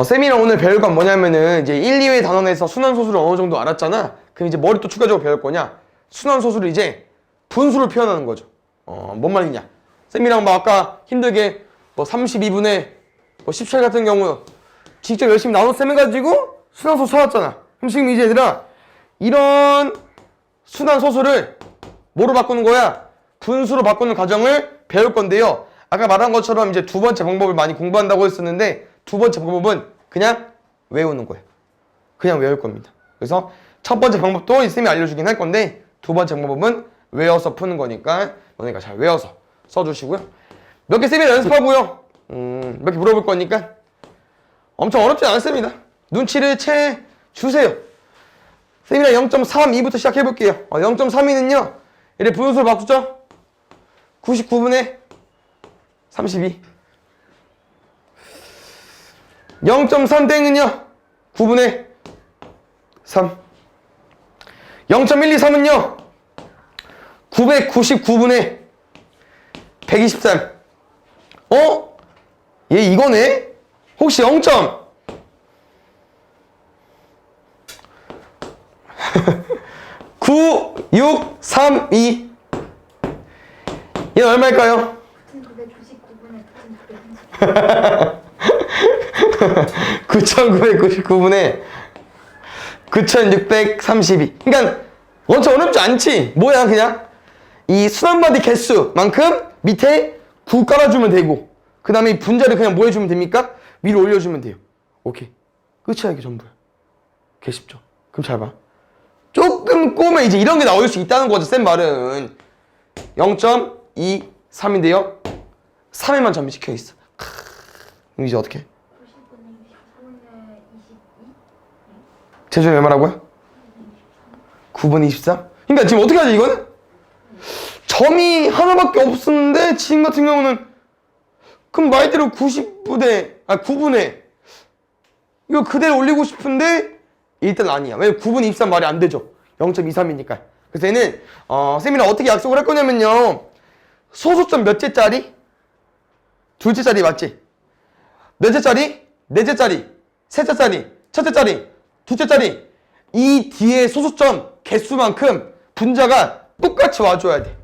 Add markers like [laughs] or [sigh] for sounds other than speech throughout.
어, 쌤이랑 오늘 배울 건 뭐냐면은 이제 1, 2회 단원에서 순환소수를 어느 정도 알았잖아. 그럼 이제 머리 또 추가적으로 배울 거냐? 순환소수를 이제 분수를 표현하는 거죠. 어, 뭔 말이냐? 쌤이랑 뭐 아까 힘들게 뭐 32분의 뭐17 같은 경우 직접 열심히 나눠 쌤 해가지고 순환소수 찾았잖아. 그럼 지금 이제 얘들아 이런 순환소수를 뭐로 바꾸는 거야? 분수로 바꾸는 과정을 배울 건데요. 아까 말한 것처럼 이제 두 번째 방법을 많이 공부한다고 했었는데 두 번째 방법은 그냥 외우는 거예요. 그냥 외울 겁니다. 그래서 첫 번째 방법도 이 쌤이 알려주긴 할 건데 두 번째 방법은 외워서 푸는 거니까 너네가 잘 외워서 써주시고요. 몇개 쌤이 연습하고요. 음, 몇 개 물어볼 거니까 엄청 어렵지 않습니다. 눈치를 채 주세요. 쌤이랑 0.32부터 시작해볼게요. 어, 0.32는요. 이래 분수로 바꾸죠? 99분의 32. 0.3땡은요? 9분의 3. 0.123은요? 999분의 123. 어? 얘 이거네? 혹시 0. 9, 6, 3, 2. 얘 얼마일까요? 1999분에 [laughs] [laughs] 9,999분에 9,632. 그러니까 원체 어렵지 않지. 뭐야 그냥 이 수단바디 개수만큼 밑에 9 깔아주면 되고 그 다음에 이 분자를 그냥 뭐 해주면 됩니까? 위로 올려주면 돼요. 오케이. 끝이야 이게 전부야. 개 쉽죠? 그럼 잘 봐. 조금 꼬면 이제 이런 게 나올 수 있다는 거죠. 센 말은 0.23인데요. 3에만 점시켜 있어. 크, 그럼 이제 어떻게? 90분에 23분에 22? 제주에 왜 말하고요? 9분 24? 그러니까 지금 어떻게 하지 이거는? 점이 하나밖에 없었는데 지금 같은 경우는 그럼 말대로 90분에 아 9분에 이거 그대로 올리고 싶은데 일단 아니야 왜냐면 9분 23 말이 안 되죠 0.23이니까 그래서 얘는 어 쌤이랑 어떻게 약속을 할 거냐면요 소수점 몇째짜리? 둘째짜리 맞지? 몇째짜리? 넷째짜리, 셋째짜리, 첫째짜리, 둘째짜리 이 뒤에 소수점 개수만큼 분자가 똑같이 와줘야 돼.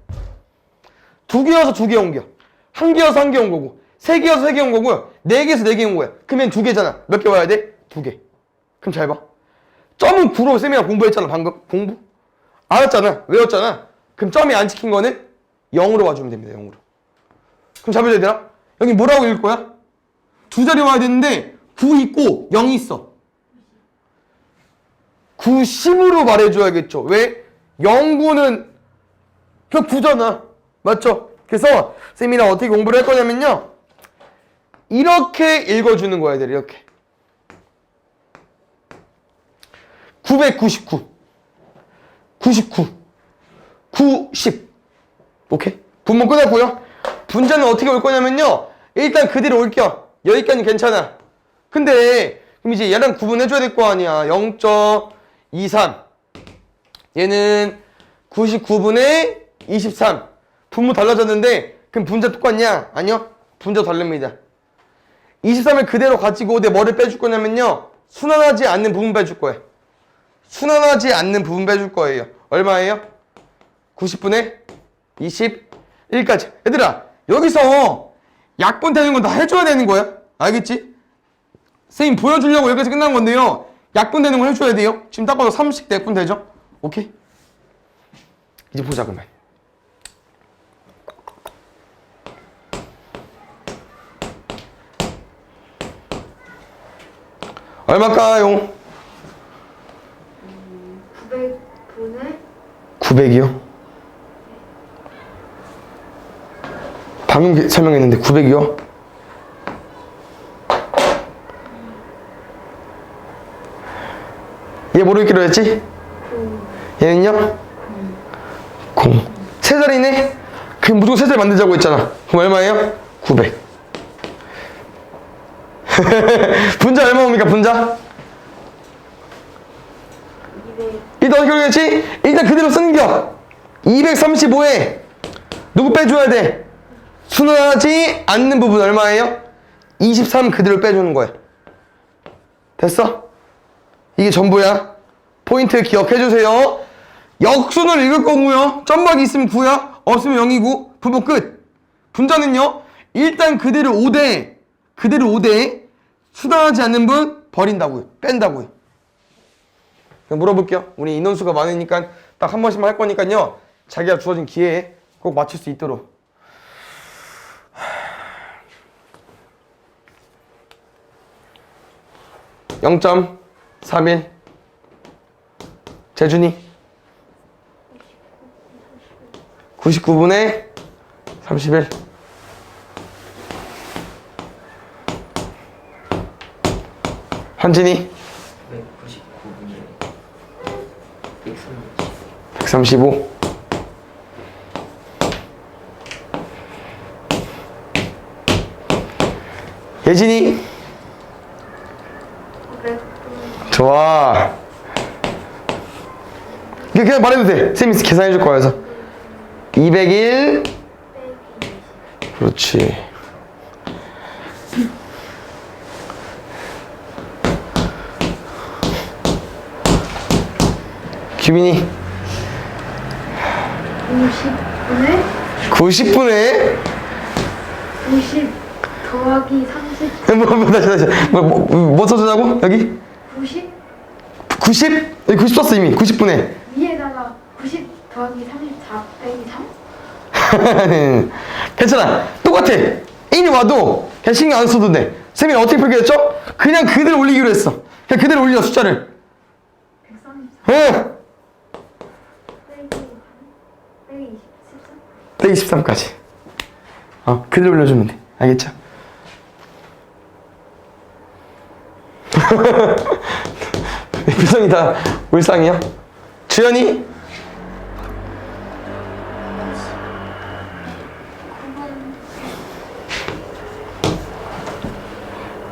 두 개여서 두 개온 거야. 한 개여서 한 개 온 거고, 세 개여서 세 개 온 거고요. 네 개에서 네 개 온 거야. 그러면 두 개잖아. 몇 개 와야 돼? 두 개. 그럼 잘 봐. 점은 9로 쌤이랑 공부했잖아, 방금. 공부? 알았잖아. 외웠잖아. 그럼 점이 안 찍힌 거는 0으로 와주면 됩니다, 0으로. 그럼 잡아야 되나? 여기 뭐라고 읽을 거야? 두 자리 와야 되는데 9 있고 0이 있어. 90으로 말해줘야겠죠. 왜? 0구는 그 9잖아. 맞죠? 그래서 쌤이랑 어떻게 공부를 할 거냐면요. 이렇게 읽어주는 거야, 애들 이렇게. 999, 99, 90. 오케이? 분모 끝났고요. 분자는 어떻게 올 거냐면요. 일단 그대로 올게요. 여기까지 괜찮아. 근데 그럼 이제 얘랑 구분해줘야 될 거 아니야. 0.23. 얘는 99분의 23. 분모 달라졌는데 그럼 분자 똑같냐? 아니요. 분자 다릅니다. 23을 그대로 가지고 내 뭐를 빼줄 거냐면요. 순환하지 않는 부분 빼줄 거예요. 순환하지 않는 부분 빼줄 거예요. 얼마예요? 90분의 21까지. 얘들아, 여기서 약분 되는 건 다 해줘야 되는 거야. 알겠지? 선생님 보여주려고 여기까지 끝난 건데요. 약분 되는 걸 해줘야 돼요. 지금 딱 봐도 30 약분 되죠? 오케이? 이제 보자 그러면. 얼마일까요? 900분에 900이요? 방금 게- 설명했는데 900이요? 뭐로 읽기로 했지? 9 얘는요? 0. 세 자리네? 그럼 무조건 세 자리 만들자고 했잖아. 그럼 얼마예요? 900. [laughs] 분자 얼마 옵니까, 분자? 200 일단 어떻게 하겠지? 일단 그대로 쓰는 겨. 235에 누구 빼줘야 돼? 순환하지 않는 부분 얼마예요? 23 그대로 빼주는 거야. 됐어? 이게 전부야. 포인트 기억해 주세요. 역순을 읽을 거고요. 점박이 있으면 9야. 없으면 0이고. 부분 끝. 분자는요. 일단 그대로 5대. 그대로 5대. 수당하지 않는 분 버린다고요. 뺀다고요. 그냥 물어볼게요. 우리 인원수가 많으니까 딱 한 번씩만 할 거니까요. 자기가 주어진 기회에 꼭 맞출 수 있도록. 0.31 재준이? 99분의 31 한진이? 199분에 130 135 예진이 900분 좋아 이게 그냥 말해도 돼. 쌤이 계산해 줄 거여서. 201 빼기 20 그렇지. 규민이. 50분에 90분에 90 더하기 30 [laughs] 뭐, 뭐, 다시 다시. 뭐, 뭐, 뭐 써주자고? 여기? 90 90? 여기 90 썼어 이미. 90분에 위에다가 90 더하기 34 빼기 3 괜찮아. 똑같아. 인이 와도 그냥 신경 안 써도 돼. 쌤이 어떻게 풀게 했죠? 그냥 그대로 올리기로 했어. 그냥 그대로 올려 숫자를. 134응 빼기 빼기 13 빼기 13까지. 어 그대로 올려주면 돼. 알겠죠? [laughs] 표정이 다 울상이야? 주연이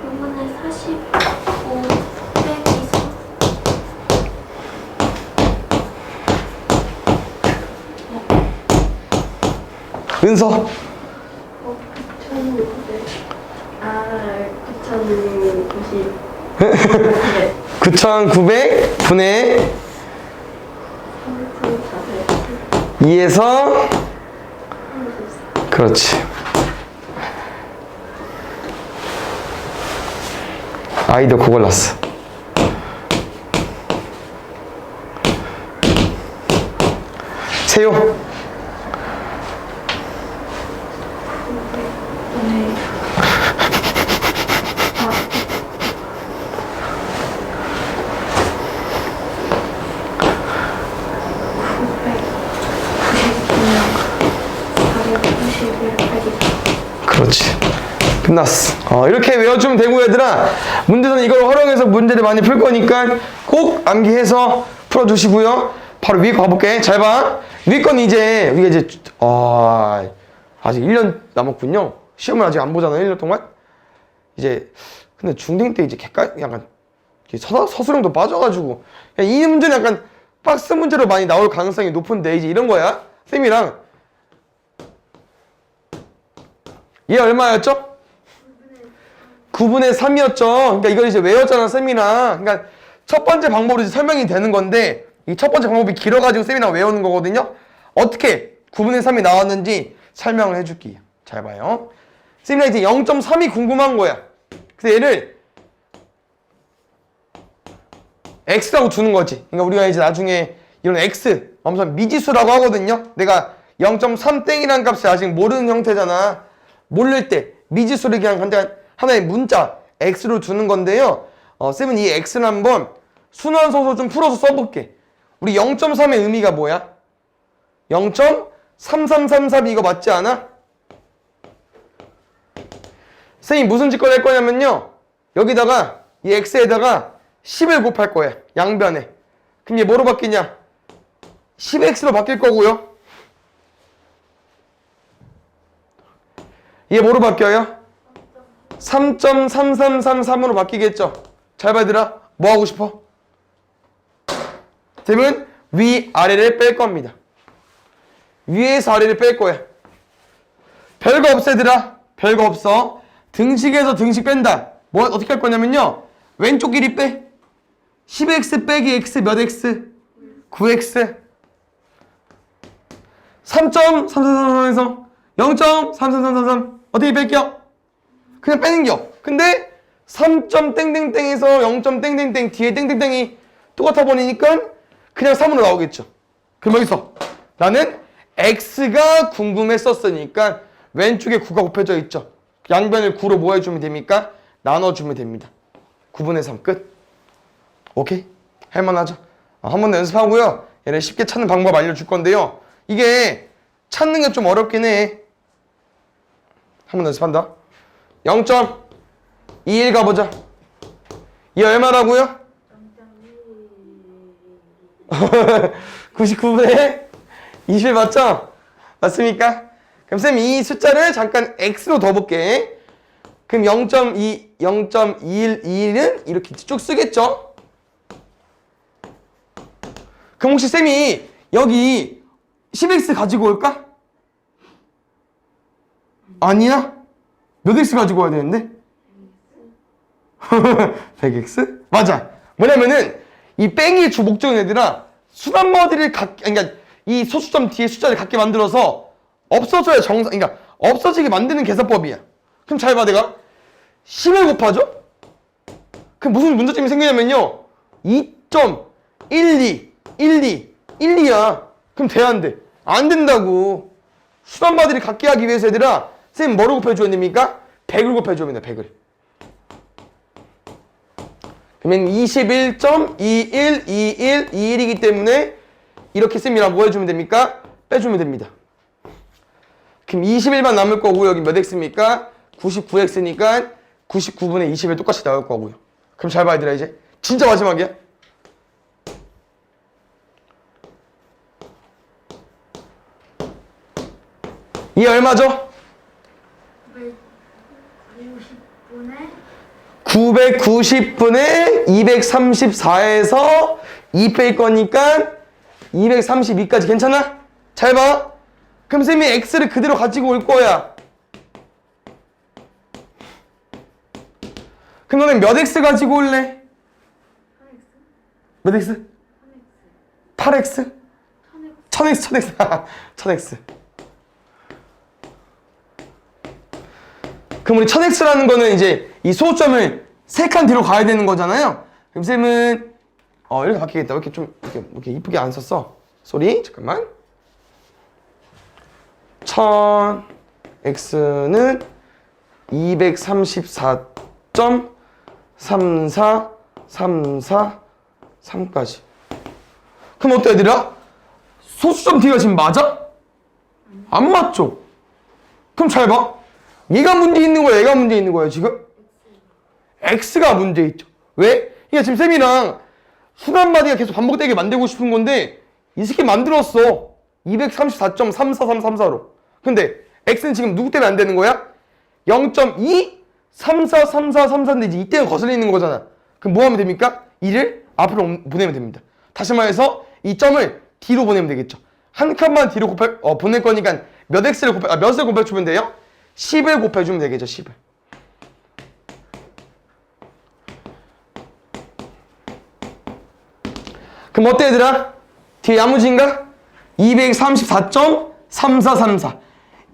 9분의 45 빼기 3 은서? 어, 9,900아9,990네9,900 분의 3,400 2에서 그렇지. 아이도 그걸 났어. 세요 오늘 그렇지. 끝났어. 어, 이렇게 외워주면 되고 얘들아. 문제는 이걸 활용해서 문제를 많이 풀 거니까 꼭 암기해서 풀어주시고요. 바로 위에 거 가볼게. 잘 봐. 위에 건 이제 우리가 이제 아 아직 1년 남았군요. 시험을 아직 안 보잖아요 1년 동안. 이제 근데 중딩 때 이제 객관 약간 서, 서술형도 빠져가지고 이 문제는 약간 박스 문제로 많이 나올 가능성이 높은데 이제 이런 거야. 쌤이랑 얘 얼마였죠? 9분의 3이었죠. 그러니까 이걸 이제 외웠잖아, 쌤이랑. 그러니까 첫 번째 방법으로 이제 설명이 되는 건데, 이 첫 번째 방법이 길어가지고 쌤이랑 외우는 거거든요. 어떻게 9분의 3이 나왔는지 설명을 해줄게요. 잘 봐요. 쌤이랑 이제 0.3이 궁금한 거야. 그래서 얘를 x라고 주는 거지. 그러니까 우리가 이제 나중에 이런 x, 엄선 미지수라고 하거든요. 내가 0.3 땡이라는 값을 아직 모르는 형태잖아. 모를 때 미지수를 그냥 하나의 문자 x로 주는 건데요. 어, 쌤은 이 x를 한번 순환소로 좀 풀어서 써볼게. 우리 0.3의 의미가 뭐야? 0.3333 이거 맞지 않아? 쌤이 무슨 짓거리 할 거냐면요. 여기다가 이 x에다가 10을 곱할 거야. 양변에. 그럼 얘 뭐로 바뀌냐? 10x로 바뀔 거고요. 얘 뭐로 바뀌어요? 3.3333으로 바뀌겠죠? 잘 봐, 얘들아. 뭐 하고 싶어? 쌤은 위, 아래를 뺄 겁니다. 위에서 아래를 뺄 거야. 별거 없어, 얘들아. 별거 없어. 등식에서 등식 뺀다. 뭐, 어떻게 할 거냐면요. 왼쪽 길이 빼 10x 빼기 x 몇 x? 9x 3.3333에서 0.33333 어떻게 뺄게요? 그냥 빼는겨 근데 3. 땡땡땡에서 0. 땡땡땡 뒤에 땡땡땡이 똑같아 버리니까 그냥 3으로 나오겠죠 그럼 여기서 나는 x가 궁금했었으니까 왼쪽에 9가 곱해져 있죠 양변을 9로 뭐 해주면 됩니까? 나눠주면 됩니다 9분의 3 끝. 오케이? 할만하죠? 어, 한번 더 연습하고요. 얘네 쉽게 찾는 방법 알려줄 건데요. 이게 찾는 게 좀 어렵긴 해. 한번 연습한다. 0.21 가보자. 이 얼마라고요? 99분의 [laughs] 20 맞죠? 맞습니까? 그럼 쌤 이 숫자를 잠깐 x로 더 볼게. 그럼 0.2, 0.21은 이렇게 쭉 쓰겠죠? 그럼 혹시 쌤이 여기 10x 가지고 올까? 아니야? 몇 x 가지고 와야 되는데? [laughs] 100x? 맞아. 뭐냐면은 이 뺑이 주 목적인 애들아 수단머리를 갖 그러니까 이 소수점 뒤에 숫자를 갖게 만들어서 없어져야 정상 그러니까 없어지게 만드는 계산법이야. 그럼 잘 봐 내가 10을 곱하죠? 그럼 무슨 문제점이 생기냐면요 2.12 12 12야 그럼 돼야 안 돼? 안 된다고 수단바들이 갖게 하기 위해서 얘들아 쌤 뭐를 곱해줘야 됩니까? 100을 곱해줘야 됩니다 100을 그러면 21.212121이기 때문에 이렇게 쌤이랑 뭐 해주면 됩니까? 빼주면 됩니다 그럼 21만 남을 거고 여기 몇 x입니까? 99x니까 99분의 20을 똑같이 나올 거고요. 그럼 잘 봐야 되라 이제. 진짜 마지막이야. 이 얼마죠? 990분의 990분의 234에서 2 뺄 거니까 232까지 괜찮아? 잘 봐. 그럼 쌤이 x를 그대로 가지고 올 거야. 그럼 너는 몇 x 가지고 올래? 몇 x? 8x? 1000x, 1000x, 1000x. 그럼 우리 1000x라는 거는 이제 이 소점을 세 칸 뒤로 가야 되는 거잖아요. 그럼 쌤은 어 이렇게 바뀌겠다. 왜 이렇게 좀 이렇게, 이렇게 이쁘게 안 썼어? 소리 잠깐만. 1000x는 234.34343까지. 그럼 어때 얘들아? 소수점 뒤가 지금 맞아? 안 맞죠? 그럼 잘 봐. 얘가 문제 있는 거야, 얘가 문제 있는 거야, 지금? X가 문제 있죠. 왜? 그러니까 지금 쌤이랑 수단마디가 계속 반복되게 만들고 싶은 건데 이 새끼 만들었어. 234.34334로. 근데 X는 지금 누구 때문에 안 되는 거야? 0.2 343434인데 이제 이때가 거슬리는 거잖아. 그럼 뭐 하면 됩니까? 2를 앞으로 옮- 보내면 됩니다. 다시 말해서 이 점을 뒤로 보내면 되겠죠. 한 칸만 뒤로 곱해, 어, 보낼 거니까 몇 x를 곱해, 아, 몇을 곱해주면 돼요? 10을 곱해주면 되겠죠, 10을. 그럼 어때, 얘들아? 뒤에 야무진가? 234.3434.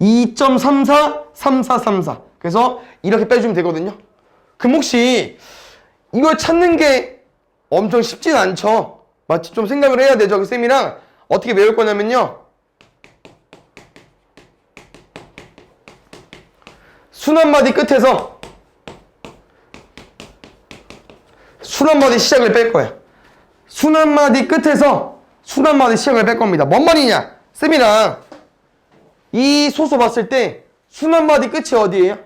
2.343434. 그래서 이렇게 빼주면 되거든요. 그럼 혹시 이걸 찾는 게 엄청 쉽진 않죠. 마치 좀 생각을 해야 되죠. 그 쌤이랑 어떻게 외울 거냐면요. 순한마디 끝에서 순한마디 시작을 뺄 거야. 순한마디 끝에서 순한마디 시작을 뺄 겁니다. 뭔 말이냐? 쌤이랑 이 소수 봤을 때 순한마디 끝이 어디예요?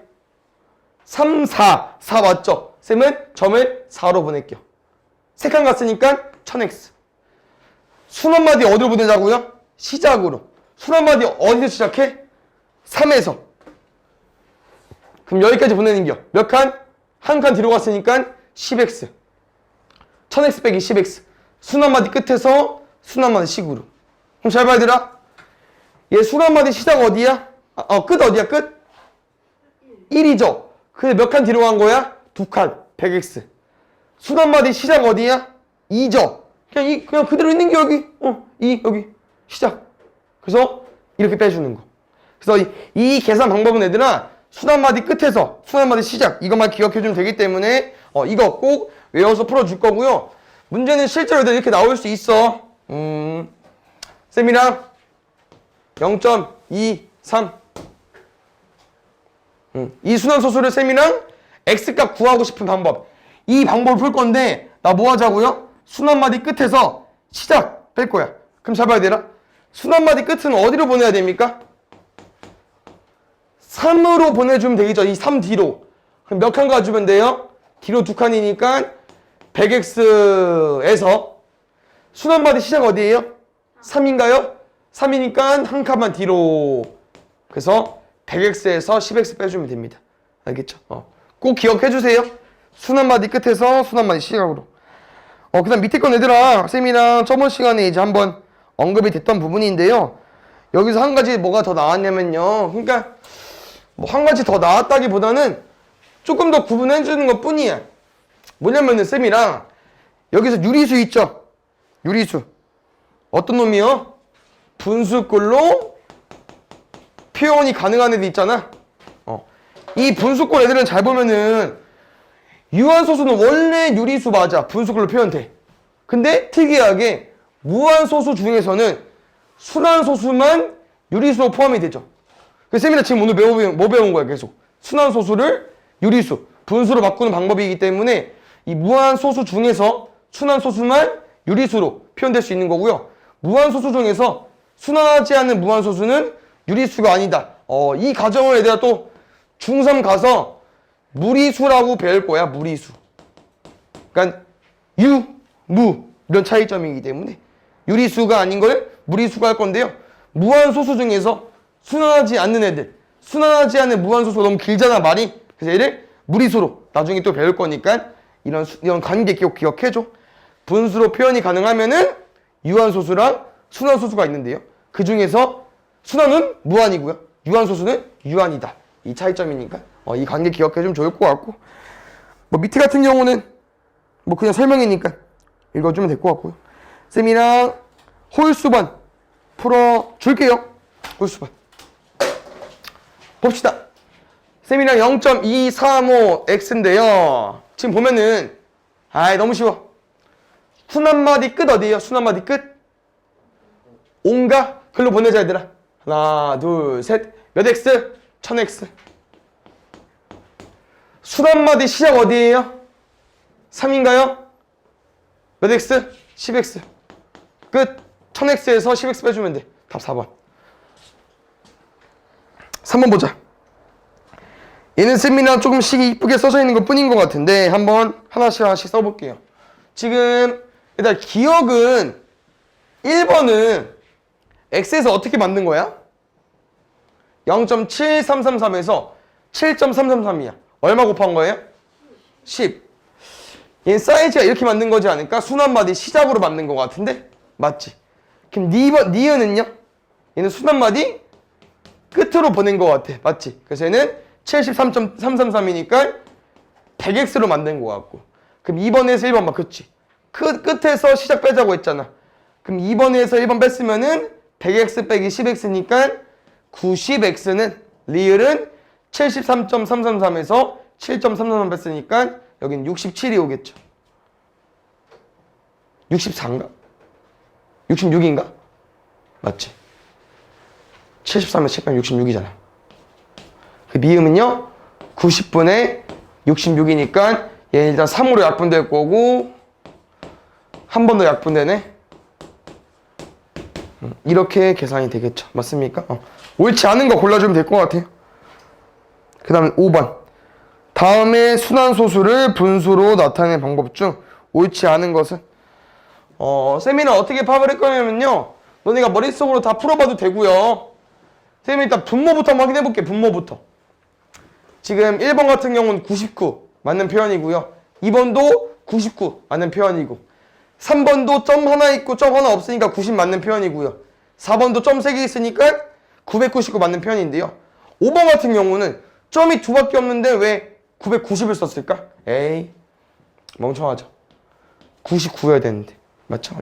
3, 4, 4 맞죠? 쌤은 점을 4로 보낼게요. 세칸 갔으니까 1000x. 순한마디 어디로 보내자고요? 시작으로. 순한마디 어디서 시작해? 3에서. 그럼 여기까지 보내는겨. 몇 칸? 한 칸 뒤로 갔으니까 10x. 1000x 빼기 10x. 순한마디 끝에서 순한마디 식으로. 그럼 잘 봐야 되라. 얘 순한마디 시작 어디야? 아, 어, 끝 어디야? 끝? 1이죠. 근데 몇 칸 뒤로 간 거야? 두 칸. 100x. 순한마디 시작 어디야? 2죠. 그냥 이 그냥 그대로 있는 게 여기. 어, 이 여기 시작. 그래서 이렇게 빼주는 거. 그래서 이, 이 계산 방법은 얘들아 순한마디 끝에서 순한마디 시작 이것만 기억해주면 되기 때문에 어, 이거 꼭 외워서 풀어줄 거고요. 문제는 실제로 이렇게 나올 수 있어. 음, 쌤이랑 0.23 음, 이 순환소수를 쌤이랑 x값 구하고 싶은 방법 이 방법을 풀 건데 나 뭐 하자고요? 순환마디 끝에서 시작 뺄 거야 그럼 잡아야 되나? 순환마디 끝은 어디로 보내야 됩니까? 3으로 보내주면 되겠죠 이3 뒤로 그럼 몇 칸 가주면 돼요? 뒤로 두 칸이니까 100x에서 순환마디 시작 어디예요? 3인가요? 3이니까 한 칸만 뒤로 그래서 100x에서 10x 빼주면 됩니다 알겠죠? 어. 꼭 기억해 주세요 순환마디 끝에서 순환마디 시작으로 어, 그 다음 밑에 건 얘들아 쌤이랑 저번 시간에 이제 한번 언급이 됐던 부분인데요 여기서 한 가지 뭐가 더 나왔냐면요 그러니까 뭐 한 가지 더 나왔다기보다는 조금 더 구분해 주는 것 뿐이야 뭐냐면은 쌤이랑 여기서 유리수 있죠 유리수 어떤 놈이요? 분수꼴로 표현이 가능한 애들 있잖아. 어. 이 분수꼴 애들은 잘 보면은 유한소수는 원래 유리수 맞아. 분수꼴로 표현돼. 근데 특이하게 무한소수 중에서는 순환소수만 유리수로 포함이 되죠. 그 세미나 지금 오늘 배운, 뭐 배운 거야 계속. 순환소수를 유리수, 분수로 바꾸는 방법이기 때문에 이 무한소수 중에서 순환소수만 유리수로 표현될 수 있는 거고요. 무한소수 중에서 순환하지 않는 무한소수는 유리수가 아니다. 어, 이 과정을 얘들아 또 중3 가서 무리수라고 배울 거야, 무리수. 그러니까 유, 무 이런 차이점이기 때문에 유리수가 아닌 걸 무리수가 할 건데요. 무한소수 중에서 순환하지 않는 애들, 순환하지 않는 무한소수가 너무 길잖아, 말이. 그래서 얘를 무리수로 나중에 또 배울 거니까 이런, 수- 이런 관계 기억, 기억해줘. 분수로 표현이 가능하면은 유한소수랑 순환소수가 있는데요. 그 중에서 순환은 무한이고요. 유한소수는 유한이다. 이 차이점이니까 어, 이 관계 기억해주면 좋을 것 같고 뭐 밑에 같은 경우는 뭐 그냥 설명이니까 읽어주면 될 것 같고요. 쌤이랑 홀수반 풀어줄게요. 홀수반 봅시다. 쌤이랑 0.235x인데요. 지금 보면은 아이 너무 쉬워. 순 한마디 끝 어디에요? 순 한마디 끝? 온가? 글로 보내자 얘들아. 하나, 둘, 셋. 몇 x? 1000x. 순 한마디 시작 어디에요? 3인가요? 몇 x? 10x. 끝. 1000x에서 10x 빼주면 돼. 답 4번. 3번 보자. 얘는 쌤이랑 조금씩 이쁘게 써져 있는 것 뿐인 것 같은데 한번 하나씩 하나씩 써볼게요. 지금 일단 기억은 1번은 x에서 어떻게 만든 거야? 0.7333에서 7.333이야. 얼마 곱한 거예요? 10. 얘는 사이즈가 이렇게 만든 거지 않을까? 순환마디 시작으로 만든 것 같은데? 맞지? 그럼 니번, 니은은요? 얘는 순환마디 끝으로 보낸 것 같아. 맞지? 그래서 얘는 73.333이니까 100x로 만든 것 같고. 그럼 2번에서 1번 막 그치? 끝, 끝에서 시작 빼자고 했잖아. 그럼 2번에서 1번 뺐으면은 100x 빼기 10x니까 90x는 리을은 73.333에서 7.333 뺐으니까 여긴 67이 오겠죠. 64인가? 66인가? 맞지? 73에 7 빼면 66이잖아. 그 미음은요 90분의 66이니까 얘 일단 3으로 약분될 거고 한 번 더 약분되네? 음, 이렇게 계산이 되겠죠. 맞습니까? 어. 옳지 않은 거 골라주면 될 것 같아요. 그 다음에 5번. 다음에 순환소수를 분수로 나타내는 방법 중 옳지 않은 것은? 어, 쌤이는 어떻게 파악을 할 거냐면요. 너네가 머릿속으로 다 풀어봐도 되고요. 쌤이 일단 분모부터 한번 확인해 볼게 분모부터 지금 1번 같은 경우는 99 맞는 표현이고요. 2번도 99 맞는 표현이고 3번도 점 하나 있고 점 하나 없으니까 90 맞는 표현이고요. 4번도 점 3개 있으니까 999 맞는 표현인데요. 5번 같은 경우는 점이 두 밖에 없는데 왜 990을 썼을까? 에이 멍청하죠 99여야 되는데 맞죠?